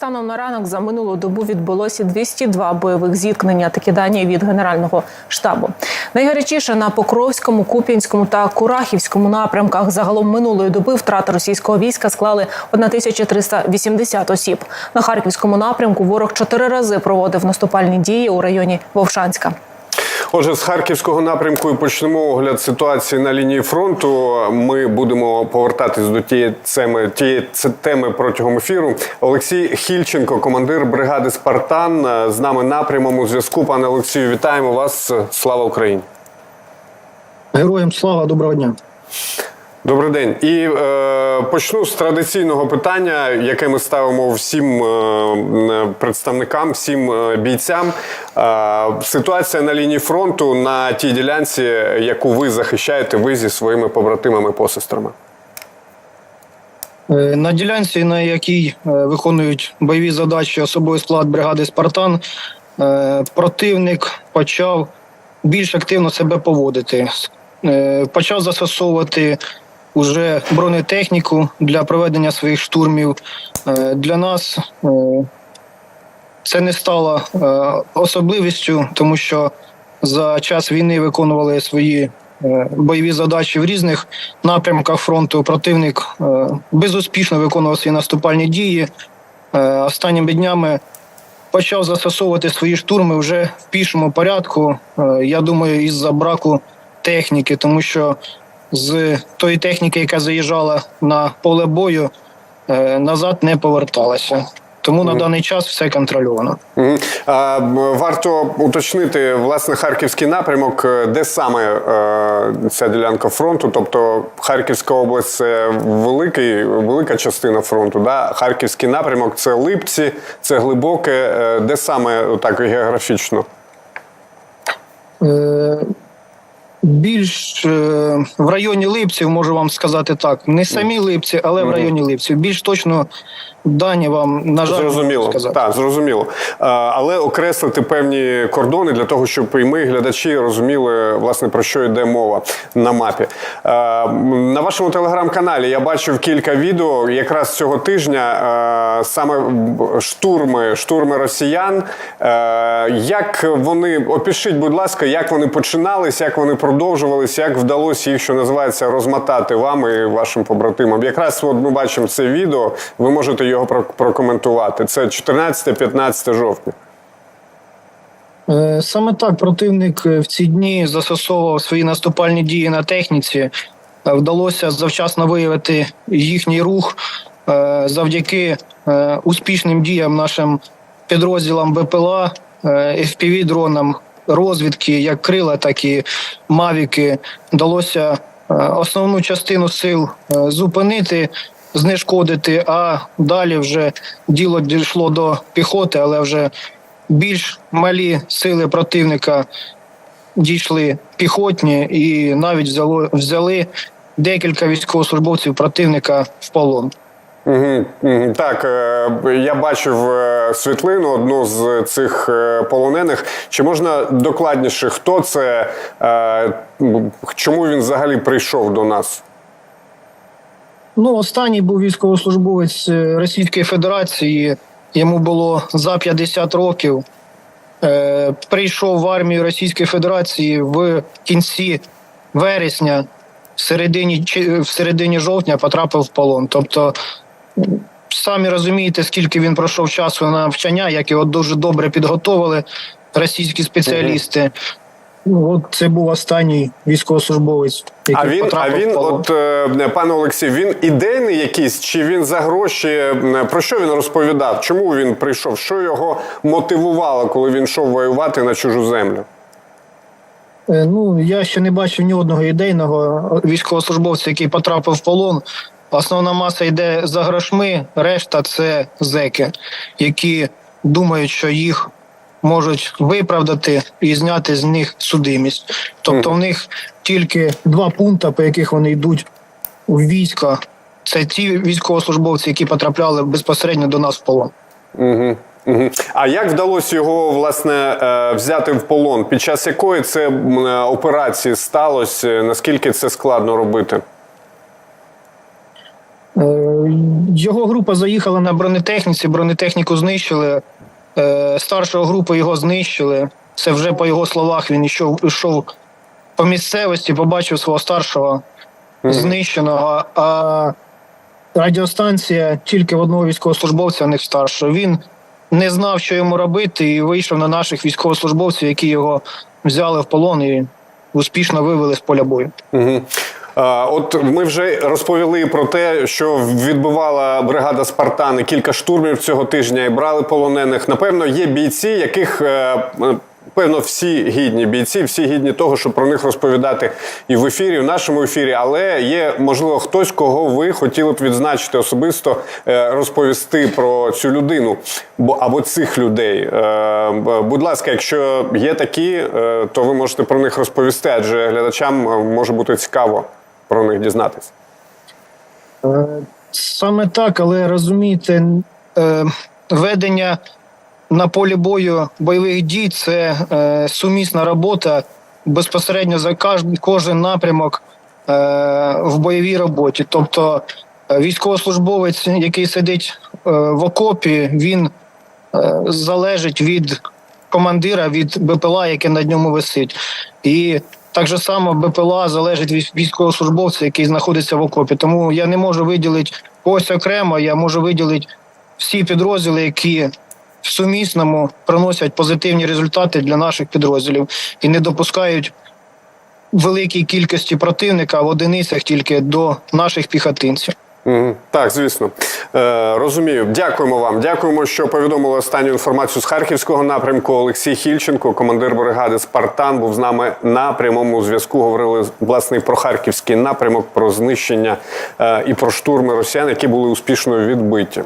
Станом на ранок за минулу добу відбулося 202 бойових зіткнення. Такі дані від генерального штабу. Найгарячіше на Покровському, Куп'янському та Курахівському напрямках. Загалом минулої доби втрати російського війська склали 1380 осіб. На харківському напрямку ворог чотири рази проводив наступальні дії у районі Вовшанська. Отже, з харківського напрямку і почнемо огляд ситуації на лінії фронту. Ми будемо повертатись до тієї теми, теми протягом ефіру. Олексій Хільченко, командир бригади Спартан, е, з нами на прямому зв'язку. Пане Олексію, вітаємо вас. Слава Україні! Героям слава, доброго дня. Добрий день. І е, почну з традиційного питання, яке ми ставимо всім е, представникам, всім е, бійцям. Е, ситуація на лінії фронту на тій ділянці, яку ви захищаєте, ви зі своїми побратимами посестрами. Е, На ділянці, на якій е, виконують бойові задачі особовий склад бригади Спартан, е, противник почав більш активно себе поводити. Е, Почав застосовувати уже бронетехніку для проведення своїх штурмів. Е, Для нас е, це не стало е, особливістю, тому що за час війни виконували свої бойові задачі в різних напрямках фронту. Противник безуспішно виконував свої наступальні дії. Останніми днями почав застосовувати свої штурми вже в пішому порядку. Я думаю, із-за браку техніки, тому що з тої техніки, яка заїжджала на поле бою, е, назад не поверталася. Тому на даний час все контрольовано. А, Варто уточнити власне харківський напрямок, е, де саме е, ця ділянка фронту. Тобто Харківська область це великий, велика частина фронту. Да? Харківський напрямок це Липці, це глибоке. Де саме так географічно? Е, Більш е, в районі Липців, можу вам сказати так. Не самі Липці, але в районі Липців. Більш точно дані вам, на жаль, Зрозуміло, сказати. так, зрозуміло. Але окреслити певні кордони для того, щоб і ми, глядачі, розуміли, власне, про що йде мова на мапі. На вашому телеграм-каналі я бачив кілька відео якраз цього тижня, саме штурми, штурми росіян. Як вони, опишіть, будь ласка, як вони починались, як вони продовжувались, як вдалося їх, що називається, розмотати вам і вашим побратимам. Якраз от ми бачимо це відео, ви можете його про- прокоментувати. Це 14-15 жовтня. Е, Саме так противник е, в ці дні застосовував свої наступальні дії на техніці. Е, Вдалося завчасно виявити їхній рух завдяки успішним діям нашим підрозділам БПЛА, е, FPV-дронам, розвідки, як крила, так і мавіки. Вдалося е, основну частину сил е, зупинити, знешкодити, а далі вже діло дійшло до піхоти, але вже більш малі сили противника дійшли піхотні і навіть взяли декілька військовослужбовців противника в полон. Так, е, я бачив е, світлину одну з цих е, полонених. Чи можна докладніше, хто це, чому він взагалі прийшов до нас? Ну, останній був військовослужбовець Російської Федерації. Йому було за 50 років. Прийшов в армію Російської Федерації в кінці вересня, в середині, в середині жовтня потрапив в полон. Тобто, самі розумієте, скільки він пройшов часу на навчання, як його дуже добре підготовили російські спеціалісти. Ну, от це був останній військовослужбовець, який А він, а він, от е, пане Олексій, він ідейний якийсь, чи він за гроші? Про що він розповідав? Чому він прийшов? Що його мотивувало, коли він йшов воювати на чужу землю? Е, Ну, я ще не бачив ні одного ідейного військовослужбовця, який потрапив в полон. Основна маса йде за грошми, решта це зеки, які думають, що їх можуть виправдати і зняти з них судимість. Тобто в них тільки два пункти, по яких вони йдуть у війська. Це ті військовослужбовці, які потрапляли безпосередньо до нас в полон. Угу. Угу. А як вдалося його власне е, взяти в полон? Під час якої це е, операції сталося? Наскільки це складно робити? Е, Його група заїхала на бронетехніці, бронетехніку знищили. Е, Старшого групи його знищили. Це вже по його словах він йшов, йшов по місцевості, побачив свого старшого знищеного. А радіостанція тільки в одного військовослужбовця, в них старшого. Він не знав, що йому робити, і вийшов на наших військовослужбовців, які його взяли в полон і успішно вивели з поля бою. Угу. А, от ми вже розповіли про те, що відбивала бригада Спартани кілька штурмів цього тижня і брали полонених. Напевно, є бійці, яких. е, Певно, всі гідні бійці, всі гідні того, щоб про них розповідати і в ефірі, і в нашому ефірі. Але є можливо хтось, кого ви хотіли б відзначити особисто, е, розповісти про цю людину, бо або цих людей. Е, Будь ласка, якщо є такі, то ви можете про них розповісти, адже глядачам може бути цікаво про них дізнатися. Е, Саме так, але розумієте, е, ведення на полі бою бойових дій це е, сумісна робота безпосередньо за кожен, напрямок в бойовій роботі. Тобто військовослужбовець, який сидить в окопі, він залежить від командира, від БПЛА, яке над ньому висить. І так же само БПЛА залежить від військовослужбовця, який знаходиться в окопі. Тому я не можу виділити когось окремо, я можу виділити всі підрозділи, які в сумісному приносять позитивні результати для наших підрозділів і не допускають великій кількості противника в одиницях тільки до наших піхотинців. Так, звісно. Е, розумію. Дякуємо вам. Дякуємо, що повідомили останню інформацію з харківського напрямку. Олексій Хільченко, командир бригади Спартан, був з нами на прямому зв'язку. Говорили власне про харківський напрямок, про знищення е, і про штурми росіян, які були успішно відбиті.